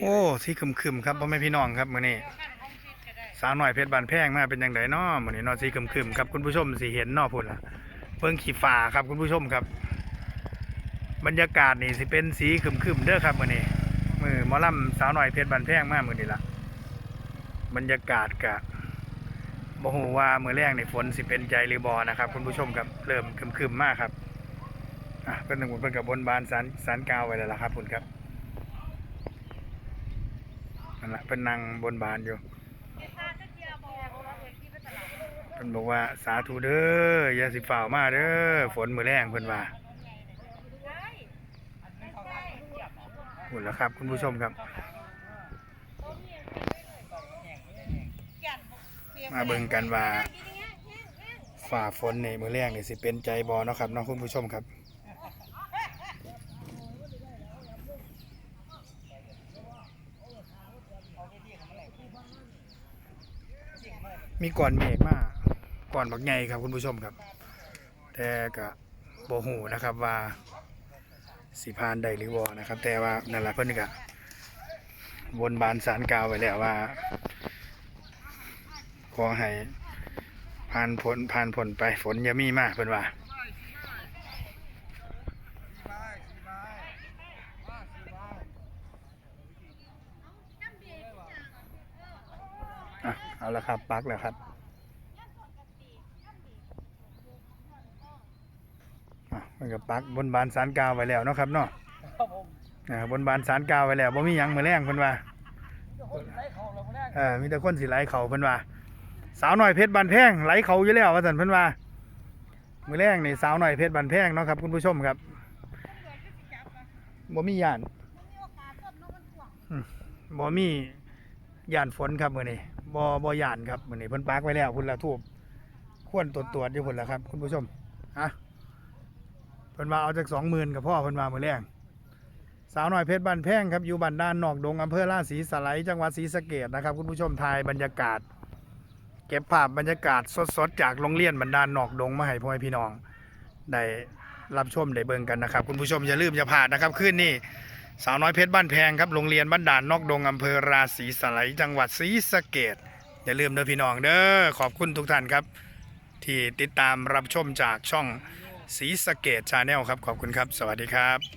โอ้ที่คึมๆครับพ่อแม่พี่น้องครับมื้อนี้สาวหน่อยเพชรบานแพงมาเป็นจังไดเนาะมื้อนี้เนาะสีคึมๆครับคุณผู้ชมสิเห็นเนาะพุ่นล่ะเบิ่งขี้ฟ้าครับคุณผู้ชมครับ บรรยากาศนี่สิเป็นสีคึมๆเด้อครับมื้อนี้มือหมอลำสาวหน่อยเพชรบานแพงมามื้อนี้ล่ะบรรยากาศกะบ่ฮู้ว่ามื้อแรกนี่ฝนสิเป็นใจหรือบ่นะครับ คุณผู้ชมครับเริ่มคึมๆมากครับอะเพิ่นนึงเพิ่นกับบนบานสารสารกาวไว้แล้วล่ะครับคุณครับ นั่นแหละเป็นนางบนบานอยู่เพิ่นบอกว่าสาธุเด้ออย่าสิฝ่าวมาเด้อฝนมือแรงเพิ่นว่าหุ่นแล้วครับ คุณผู้ชมครับ มาเบิ่งกันว่าฝ่าฝนในมือแรงนี่สิเป็นใจบอเนาะครับเนาะคุณผู้ชมครับ มีก่อนเมฆมาก่อนบักไงครับคุณผู้ชมครับ แต่ก็บ่ฮู้นะครับว่าสิพานไดหรือวอนะครับ แต่ว่านั่นแหละเพื่อนก็บนบานสารกาวไว้แล้วว่า ขอให้ผ่านผลผ่านผลไปฝนอย่ามีมากเพิ่นว่าอะ เอาละครับปักแล้วครับอะมันก็ปักบนบานสารกล่าวไว้แล้วเนาะครับเนาะครับผมอ่าบนบานสารกล่าวไว้แล้วบ่มีหยังมื้อแรงเพิ่นว่าคนไล่ของเราแรกเออมีแต่คนสิไหลเขาเพิ่นว่า สาวหน่อยเพชรบันแพงไหลเขาอยู่แล้วว่าซั่นเพิ่นว่ามื้อแรงนี่สาวหน่อยเพชรบันแพงเนาะครับคุณผู้ชมครับบ่มีย่านอืมบ่มีย่านฝนครับมื้อนี้ บ่บ่ย่านครับมือนี้เพิ่นปักไว้แล้วพุ่นละทูบควรตรวจตรวจอยู่พุ่นละครับ คุณผู้ชมฮะเพิ่นว่าเอาจาก20,000กับพ่อเพิ่นว่ามื้อแรงสาวหน่อยเพชรบ้านแพงครับอยู่บ้านด้านนอกดงอำเภอราศีสไลยจังหวัดศรีสะเกษนะครับ คุณผู้ชมทายบรรยากาศ เก็บภาพบรรยากาศสดๆจากโรงเรียนบรรดานนอกดงมาให้พ่อพี่น้องได้รับชมได้เบิ่งกันนะครับ คุณผู้ชมอย่าลืมอย่าพลาดนะครับคืนนี้ สาวน้อยเพชรบ้านแพงครับโรงเรียนบ้านด่านนอกดงอำเภอราศีสไลยจังหวัดศรีสะเกดอย่าลืมเด้อพี่น้องเด้อขอบคุณทุกท่านครับ ที่ติดตามรับชมจากช่องศรีสะเกดชาแนลครับขอบคุณครับ สวัสดีครับ